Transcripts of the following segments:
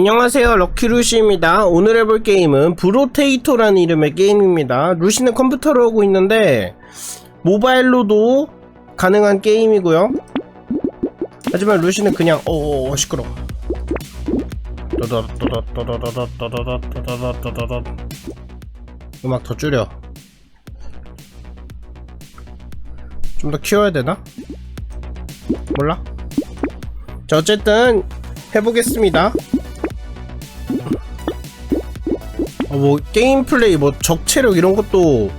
안녕하세요. 럭키루시입니다. 오늘 해볼 게임은 브로테이토라는 이름의 게임입니다. 루시는 컴퓨터로 하고 있는데 모바일로도 가능한 게임이고요. 하지만 루시는 그냥 어어 시끄러 음악 더 줄여 좀 더 키워야 되나? 몰라? 자 어쨌든 해보겠습니다 어, 뭐 게임 플레이 뭐 적체력 이런 것도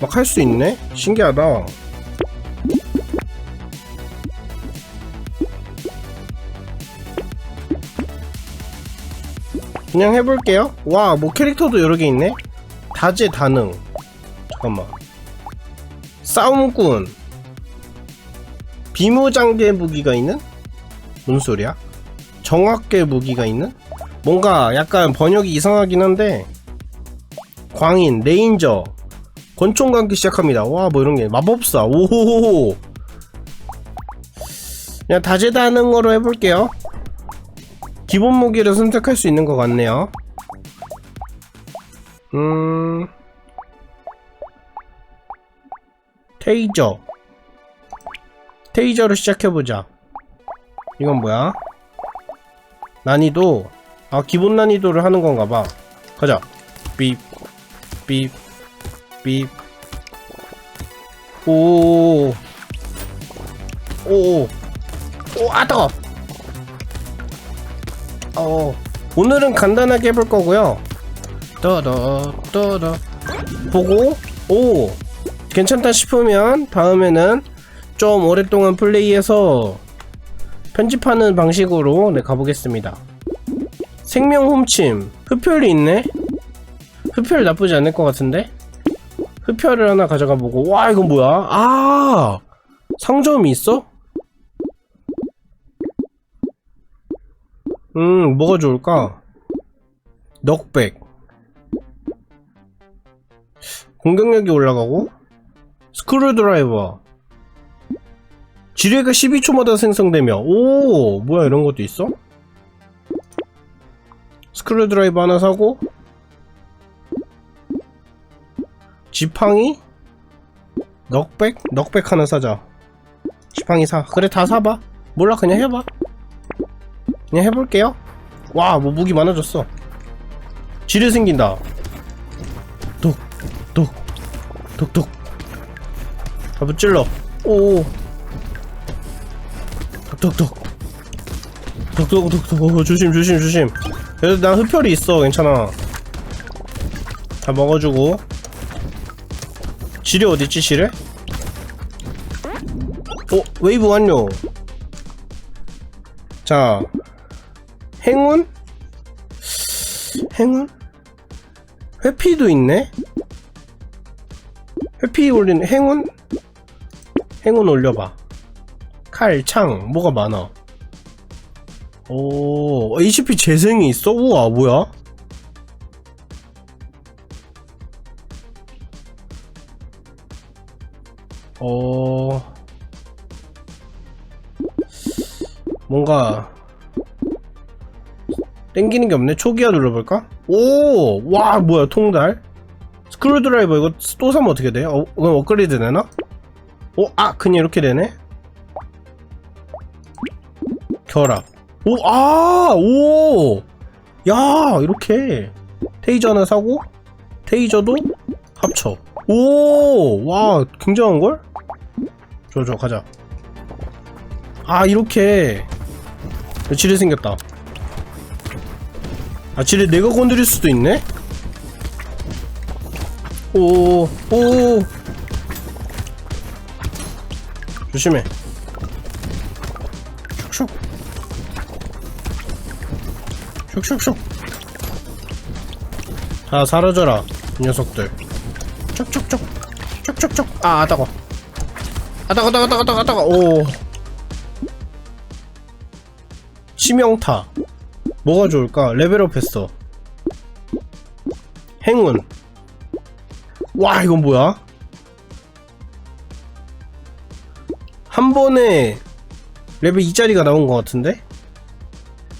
막 할 수 있네? 신기하다 그냥 해볼게요 와 뭐 캐릭터도 여러 개 있네 다재다능 잠깐만 싸움꾼 비무장계 무기가 있는? 뭔 소리야? 정확계 무기가 있는? 뭔가 약간 번역이 이상하긴 한데 광인, 레인저, 권총 감기 시작합니다. 와, 뭐 이런 게 마법사. 오호호호. 그냥 다재다능 거로 해볼게요. 기본 무기를 선택할 수 있는 것 같네요. 음, 테이저. 테이저로 시작해보자. 이건 뭐야? 난이도 아 기본 난이도를 하는 건가 봐 가자 삐 삐삐. 오오오. 오 아 뜨거 어. 오늘은 간단하게 해볼 거고요. 떠더 떠더 보고 오. 괜찮다 싶으면 다음에는 좀 오랫동안 플레이해서 편집하는 방식으로 네, 가보겠습니다. 생명 훔침. 흡혈이 있네? 흡혈 나쁘지 않을 것 같은데? 흡혈을 하나 가져가 보고 와 이건 뭐야? 아 상점이 있어? 음 뭐가 좋을까? 넉백 공격력이 올라가고 스크루드라이버 지뢰가 12초마다 생성되며 오 뭐야 이런 것도 있어? 스크루드라이버 하나 사고 지팡이? 넉백? 넉백 하나 사자. 지팡이 사. 그래 다 사봐. 몰라 그냥 해봐. 그냥 해볼게요. 와 뭐 무기 많아졌어. 지뢰 생긴다. 톡톡 톡톡. 다 찔러. 오 톡톡톡. 톡톡톡톡. 어, 조심 조심 조심. 그래도 난 흡혈이 있어. 괜찮아. 다 먹어주고 지뢰 어딨지 지뢰? 어 웨이브 완료 자 행운? 행운? 회피도 있네? 회피 올리는 행운? 행운 올려봐 칼, 창, 뭐가 많아. 오, HP 재생이 있어? 우와, 뭐야? 어, 뭔가, 땡기는 게 없네? 초기화 눌러볼까? 오, 와, 뭐야, 통달? 스크류 드라이버 이거 또 사면 어떻게 돼? 어, 그럼 업그레이드 되나? 어, 아, 그냥 이렇게 되네? 결합. 오, 아, 오! 야, 이렇게. 테이저 하나 사고, 테이저도 합쳐. 오! 와, 굉장한걸? 좋아, 가자. 아, 이렇게. 지뢰 생겼다. 아, 지뢰 내가 건드릴 수도 있네? 오, 오. 조심해. 슉슉. 슉슉슉 다 사라져라 이 녀석들 쪽쪽쪽 쪽쪽쪽 아 아따가 아따가 아따가 아따가 아따가 아따가 오. 치명타. 뭐가 좋을까? 레벨업 했어. 행운. 와 이건 뭐야? 한 번에 레벨 2짜리가 나온 것 같은데?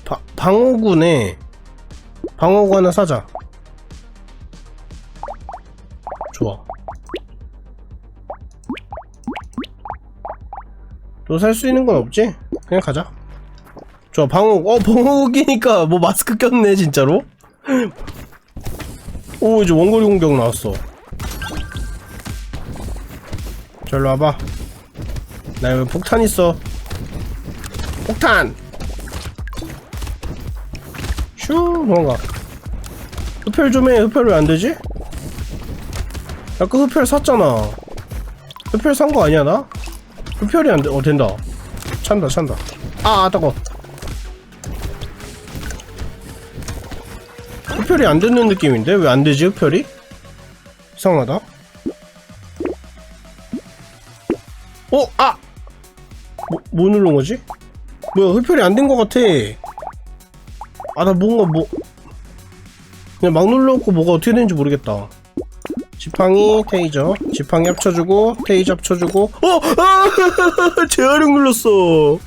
바, 방어군에 방어구 하나 사자 또 살 수 있는 건 없지? 그냥 가자. 좋아 방어구 어 방어구 끼니까 뭐 마스크 꼈네 진짜로? 오 이제 원거리 공격 나왔어. 절로 와봐. 나 여기 폭탄 있어. 폭탄! 슈 뭔가. 흡혈 좀해. 흡혈 왜 안되지? 아까 흡혈 샀잖아. 흡혈 산 거 아니야 나? 흡혈이 안 돼 어 된다 찬다 찬다 아 따가워 흡혈이 안 되는 느낌인데 왜 안 되지 흡혈이? 이상하다. 어, 아, 뭐, 뭐 누른 거지? 뭐야 흡혈이 안된거 같아. 아 나 뭔가 뭐 그냥 막 눌러놓고 뭐가 어떻게 되는지 모르겠다. 지팡이 테이저 지팡이 합쳐주고 테이저 합쳐주고 어! 아! 재활용 눌렀어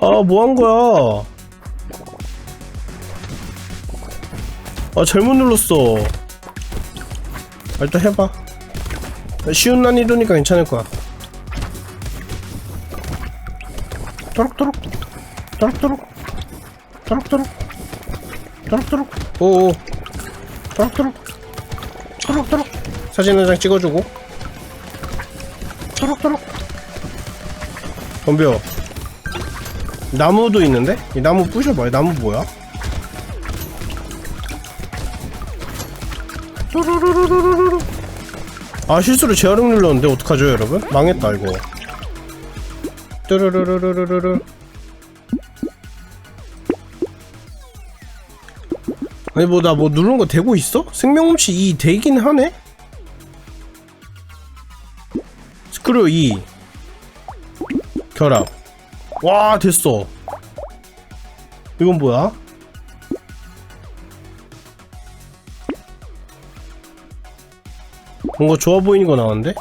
아, 뭐 한 거야? 아, 잘못 눌렀어. 아, 일단 해봐. 쉬운 난이도니까 괜찮을 거야. 또록또록. 또록또록. 또록또록. 또록또록. 오오. 또록또록. 또록또록. 사진 한 장 찍어주고. 또록또록. 덤벼. 나무도 있는데? 이 나무 부셔봐. 이 나무 뭐야? 아 실수로 재활용 눌렀는데 어떡하죠 여러분? 망했다 이거 뚜루루루루루루 아니 뭐 나 뭐 누른 거 되고 있어? 생명음치 2 되긴 하네? 스크류 2 결합 와 됐어 이건 뭐야? 뭔가 좋아 보이는 거 나왔는데?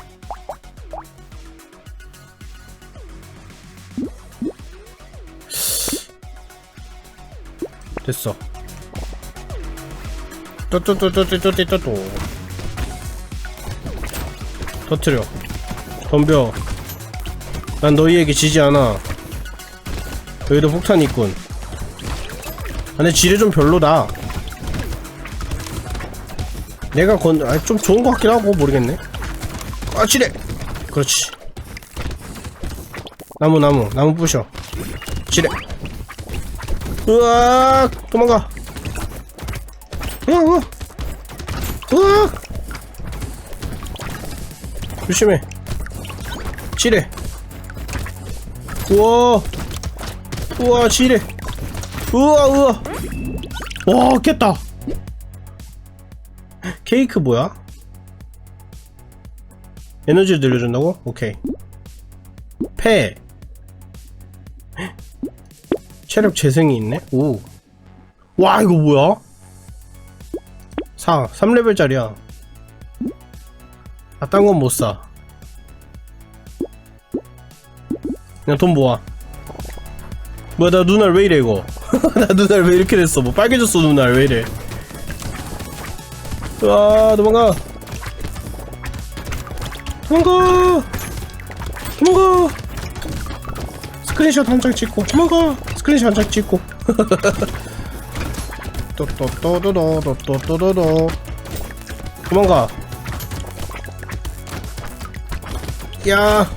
됐어 또또또또또또또 터트려 덤벼 난 너희에게 지지 않아 여기도 폭탄이 있군 아, 근데 지뢰 좀 별로다 내가 건, 아, 좀 좋은 것 같긴 하고, 모르겠네. 아, 지뢰! 그렇지. 나무, 나무, 나무 부셔. 지뢰. 으악! 도망가. 으악! 으악! 조심해. 지뢰. 우와. 우와, 지뢰. 우와, 우와. 와, 깼다. 케이크 뭐야? 에너지를 늘려준다고? 오케이 패 체력 재생이 있네? 오. 와 이거 뭐야? 4 3레벨짜리야. 아 딴 건 못사. 그냥 돈 모아. 뭐야 나 눈알 왜 이래 이거? 나 눈알 왜 이렇게 됐어? 뭐 빨개졌어 눈알 왜 이래? 아 도망가. 도망가. 도망가. 스크린샷 한 장 찍고. 도망가. 스크린샷 한 장 찍고 또또또또또또또또또 도망가 야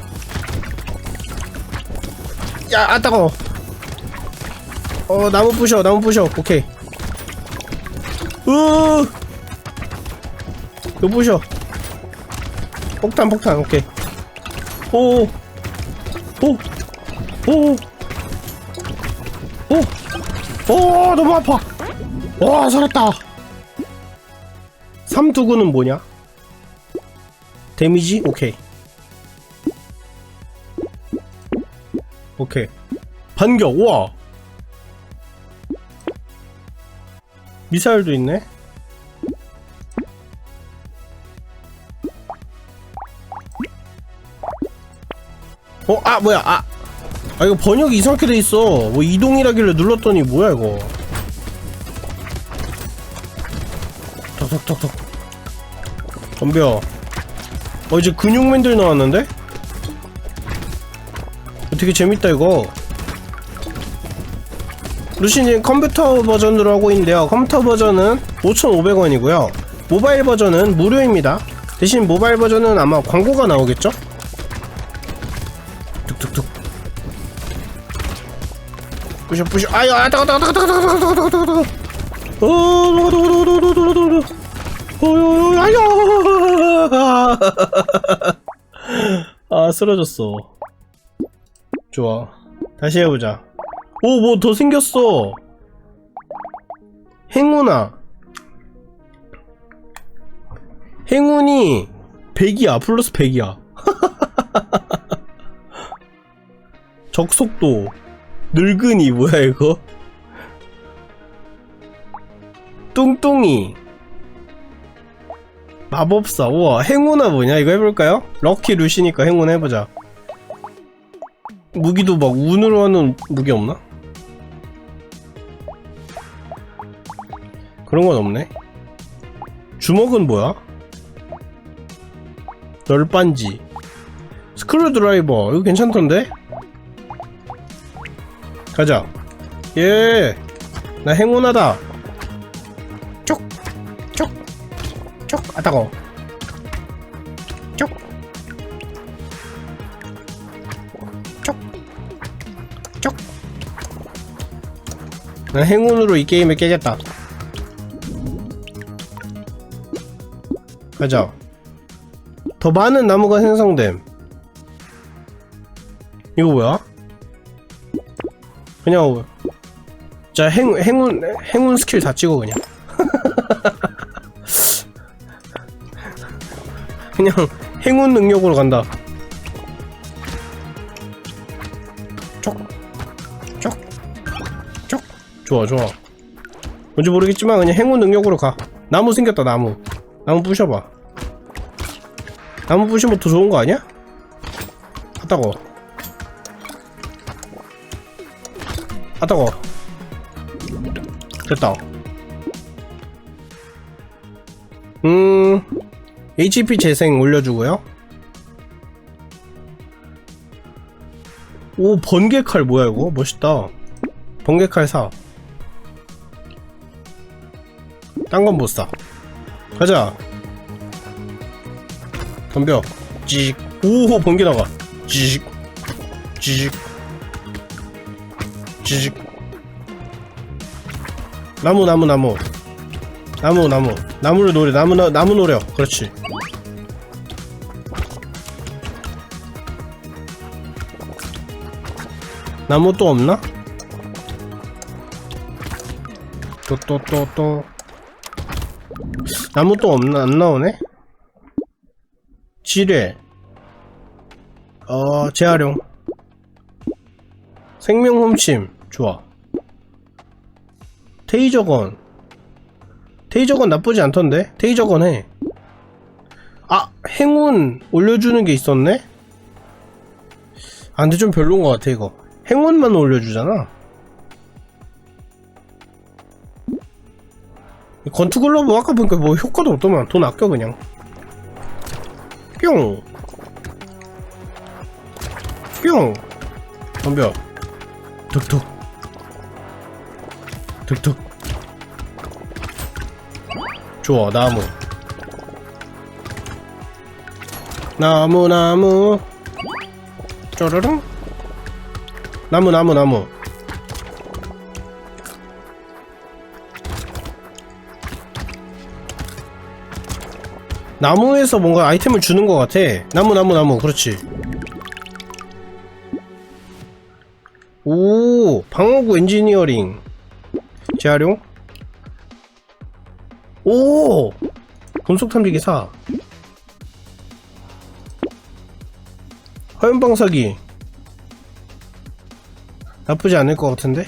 야, 아, 따가워. 어, 나무 부셔, 나무 부셔. 오케이. 으 이거 부셔. 폭탄, 폭탄, 오케이. 오, 오, 오, 오, 오, 너무 아파. 와, 살았다. 삼두구는 뭐냐? 데미지? 오케이. 오케이. 반격, 우와. 미사일도 있네. 어, 아, 뭐야, 아. 아 이거 번역이 이상하게 돼 있어 뭐 이동이라길래 눌렀더니 뭐야 이거 톡톡톡톡 덤벼 어 이제 근육맨들 나왔는데? 어, 되게 재밌다 이거 루시님 컴퓨터 버전으로 하고 있는데요 컴퓨터 버전은 5,500원이고요 모바일 버전은 무료입니다 대신 모바일 버전은 아마 광고가 나오겠죠? 툭툭툭 부셔 부셔 아유 아 따가 따가 따가 따가 따가 따가 어 따가 따가 따가 따가 따가 따가 어유 아유 아 쓰러졌어 좋아 다시 해보자 오 뭐 더 생겼어 행운아 행운이 100이야 플러스 100이야 적속도 늙은이 뭐야 이거 뚱뚱이 마법사. 우와 행운아 뭐냐? 이거 해볼까요? 럭키 루시니까 행운 해보자. 무기도 막 운으로 하는 무기 없나? 그런 건 없네. 주먹은 뭐야? 널빤지. 스크류 드라이버. 이거 괜찮던데? 가자. 예나 행운하다 아따거 쪽쪽나 행운으로 이 게임을 깨겠다. 가자 더 많은 나무가 생성됨. 이거 뭐야? 그냥 자 행, 행운 행운 스킬 다 찍어 그냥 그냥 행운 능력으로 간다. 쪽쪽쪽. 좋아 좋아. 뭔지 모르겠지만 그냥 행운 능력으로 가. 나무 생겼다 나무. 나무 부셔봐. 나무 부시면 더 좋은 거 아니야? 아따고 아따고 됐다. 음 HP 재생 올려주고요. 오 번개칼 뭐야 이거? 멋있다. 번개칼 사. 딴 건 못사. 가자. 덤벼. 찌직 오 번개 나가. 찌직 찌직 찌직 나무 나무 나무. 나무 나무. 나무를 노려. 나무 나, 나무 노려. 그렇지 나무 또 없나? 또 또 또 또 나무 또 없나 안 나오네? 지뢰 어 재활용 생명 훔침 좋아 테이저건 테이저건 나쁘지 않던데 테이저건 해 아! 행운 올려주는 게 있었네? 아 근데 좀 별로인 것 같아 이거 행운만 올려주잖아. 건투 글러브 아까 보니까 뭐 효과도 없더만. 돈 아껴 그냥. 뿅! 뿅! 덤벼. 툭툭 툭툭 좋아 나무. 나무 나무. 쪼르릉 나무 나무 나무. 나무에서 뭔가 아이템을 주는 것 같아. 나무 나무 나무. 그렇지. 오 방어구 엔지니어링. 재활용? 오! 금속 탐지기 사. 화염방사기 나쁘지 않을 것 같은데?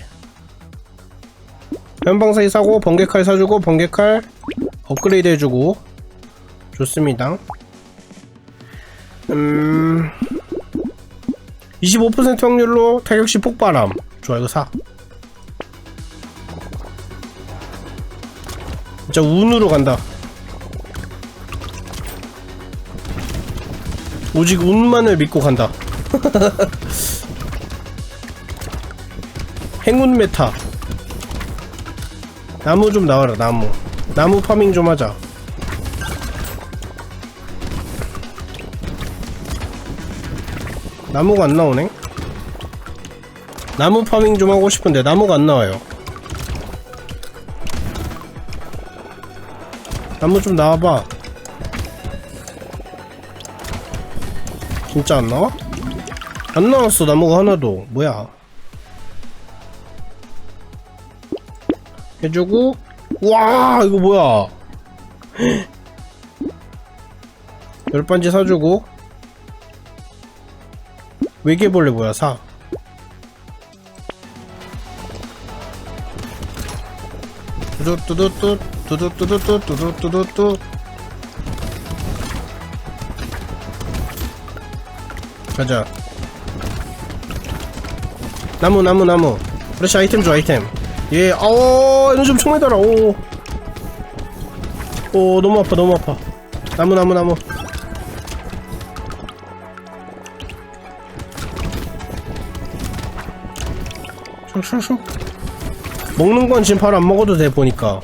화염방사기 사고 번개칼 사주고 번개칼 업그레이드 해주고. 좋습니다. 음 25% 확률로 타격시 폭발함. 좋아 이거 사. 진짜 운으로 간다. 오직 운만을 믿고 간다 행운 메타. 나무 좀 나와라 나무. 나무 파밍 좀 하자. 나무가 안 나오네? 나무 파밍 좀 하고 싶은데 나무가 안 나와요. 나무 좀 나와봐. 진짜 안 나와? 안 나왔어 나무가 하나도. 뭐야 해주고 와 이거 뭐야? 열반지 사주고. 외계벌레 뭐야 사? 뚜두뚜두뚜 뚜두뚜두뚜 뚜두뚜두뚜 가자. 나무 나무 나무. 그렇지 아이템 줘 아이템 예 어, 엄청 많이 달아. 오. 오 너무 아파 너무 아파. 나무 나무 나무. 슉슉슉 먹는 건 지금 바로 안 먹어도 돼 보니까.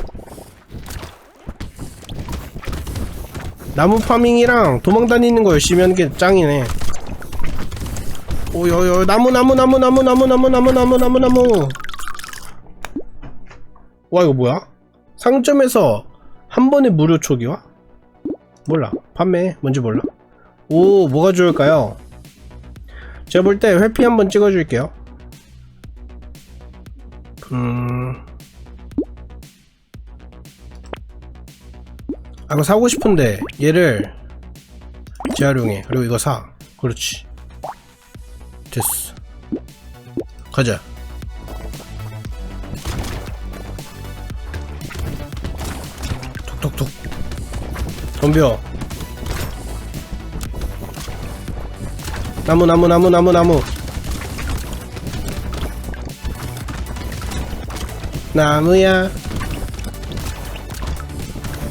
나무 파밍이랑 도망 다니는 거 열심히 하는 게 짱이네. 오요요 나무 나무 나무 나무 나무 나무 나무 나무 나무 나무 와 이거 뭐야? 상점에서 한 번에 무료 초기화? 몰라. 판매 뭔지 몰라. 오 뭐가 좋을까요? 제가 볼 때 회피 한번 찍어줄게요. 음... 아 이거 사고 싶은데 얘를 재활용해. 그리고 이거 사. 그렇지. 됐어. 가자 덤벼. 나무 나무 나무 나무 나무. 나무야.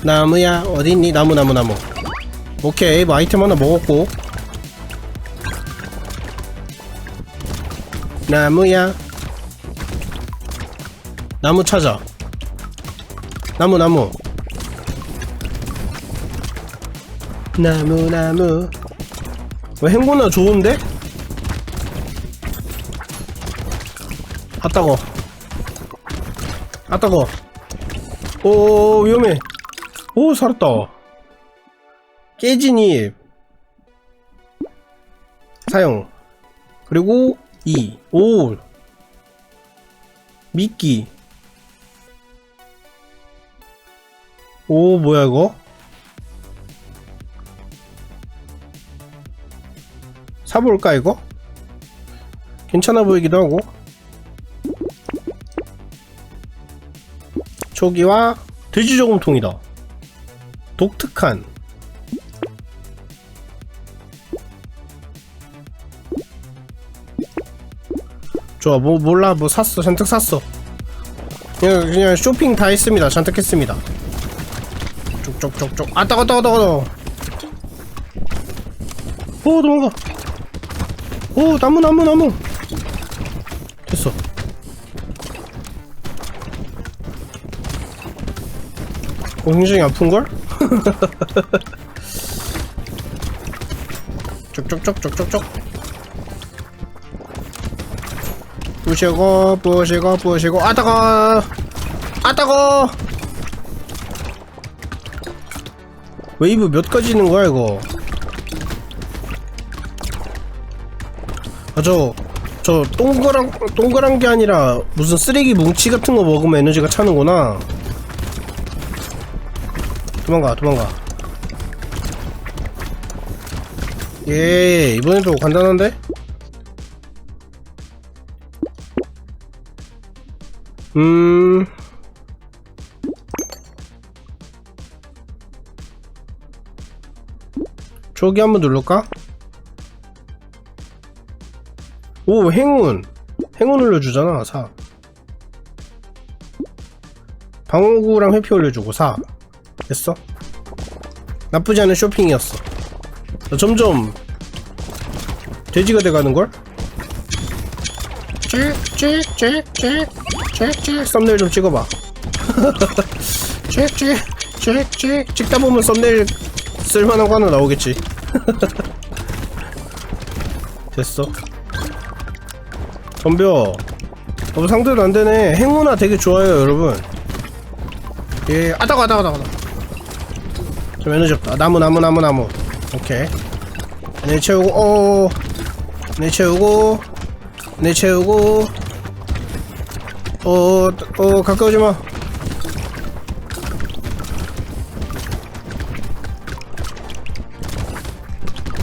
나무야. 어딨니? 나무 나무 나무. 오케이. 뭐 아이템 하나 먹었고. 나무야. 나무 찾아. 나무 나무 나무 나무. 왜 행보나 좋은데? 아 따거 아 따거 오 위험해. 오 살았다. 깨진 잎 사용 그리고 2 오 미끼. 오 뭐야 이거 사볼까 이거? 괜찮아 보이기도 하고. 초기와 돼지저금통이다. 독특한. 좋아 뭐 몰라. 뭐 샀어. 잔뜩 샀어. 그냥 그냥 쇼핑 다 했습니다. 잔뜩 했습니다. 쪽쪽쪽쪽. 아 따가 따가 따가 따가 오 도망가 오 나무 나무 나무. 됐어. 어 굉장히 아픈걸? 쪽쪽쪽쪽쪽쪽 부시고 부시고 부시고. 아 따가 아 따가 웨이브 몇 가지 있는 거야 이거 아 저 저 동그란 동그란 게 아니라 무슨 쓰레기 뭉치 같은 거 먹으면 에너지가 차는구나. 도망가 도망가. 예 이번에도 간단한데? 음. 저기 한번 누를까? 오 행운. 행운 올려주잖아 사. 방어구랑 회피 올려주고 사. 됐어? 나쁘지 않은 쇼핑이었어. 나 점점 돼지가 돼가는걸? 찍찍찍찍찍찍찍 썸네일 좀 찍어봐. 찍찍찍찍 찍다 보면 썸네일 쓸만한 거 하나 나오겠지. 됐어 덤벼 어, 상대도 안되네. 행운아 되게 좋아요 여러분. 예. 아다가 아다가 아다가 좀 에너지 없다. 나무 나무 나무 나무. 오케이. 내 채우고 어. 내 채우고 내 채우고. 어, 어 가까우지 마.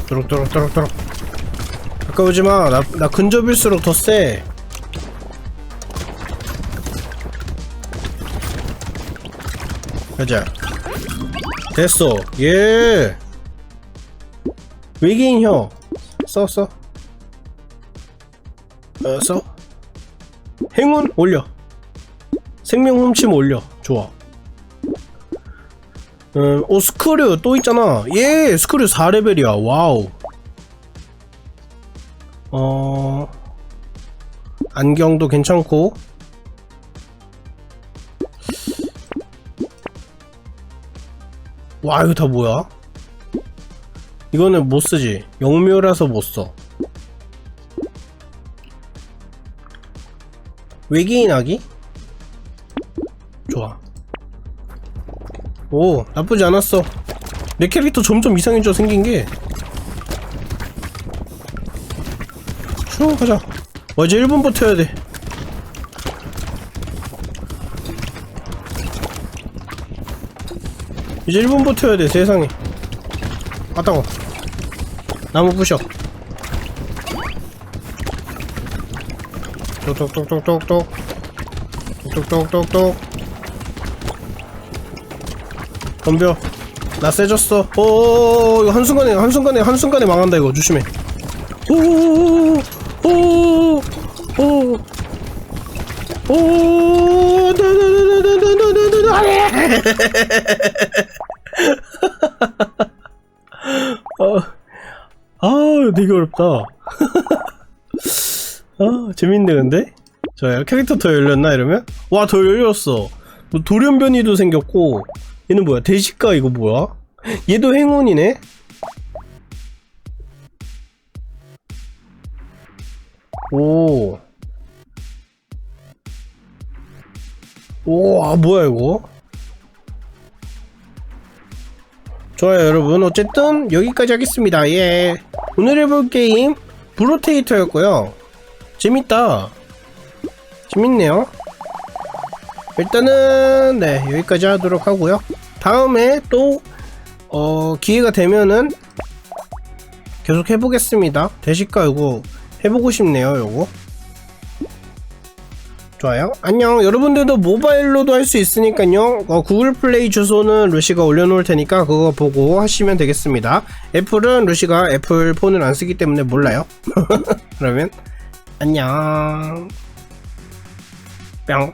또록또록또록또록 가까우지 마. 나, 나 근접일수록 더 세. 가자. 됐어. 예. 외계인 혀. 써, 써. 어, 써. 행운 올려. 생명 훔침 올려. 좋아. 음, 오, 스크류 또 있잖아. 예, 스크류 4레벨이야. 와우. 어, 안경도 괜찮고. 와, 이거 다 뭐야? 이거는 못 쓰지. 영묘라서 못 써. 외계인 아기? 좋아. 오, 나쁘지 않았어. 내 캐릭터 점점 이상해져 생긴 게. 슈, 가자. 어, 이제 1분 버텨야 돼. 이제 1분 버텨야 돼, 세상에. 아따고. 나무 부셔. 똑똑똑똑똑똑. 똑똑똑똑똑. 덤벼. 나 세졌어. 오, 이거 한순간에, 한순간에, 한순간에 망한다, 이거. 조심해. 오, 오, 오, 오, 아, 아, 되게 어렵다. 아, 재밌네, 근데? 좋아요. 캐릭터 더 열렸나, 이러면? 와, 더 열렸어. 뭐 돌연변이도 생겼고, 얘는 뭐야? 대식가 이거 뭐야? 얘도 행운이네? 오. 오, 아, 뭐야, 이거? 좋아요, 여러분. 어쨌든, 여기까지 하겠습니다. 예. 오늘 해볼 게임, 브로테이터였고요. 재밌다. 재밌네요. 일단은, 네, 여기까지 하도록 하고요. 다음에 또, 어, 기회가 되면은, 계속 해보겠습니다. 대식가 이거 해보고 싶네요, 요거. 좋아요. 안녕. 여러분들도 모바일로도 할 수 있으니까요. 어, 구글 플레이 주소는 루시가 올려놓을 테니까 그거 보고 하시면 되겠습니다. 애플은 루시가 애플 폰을 안 쓰기 때문에 몰라요. 그러면 안녕. 뿅.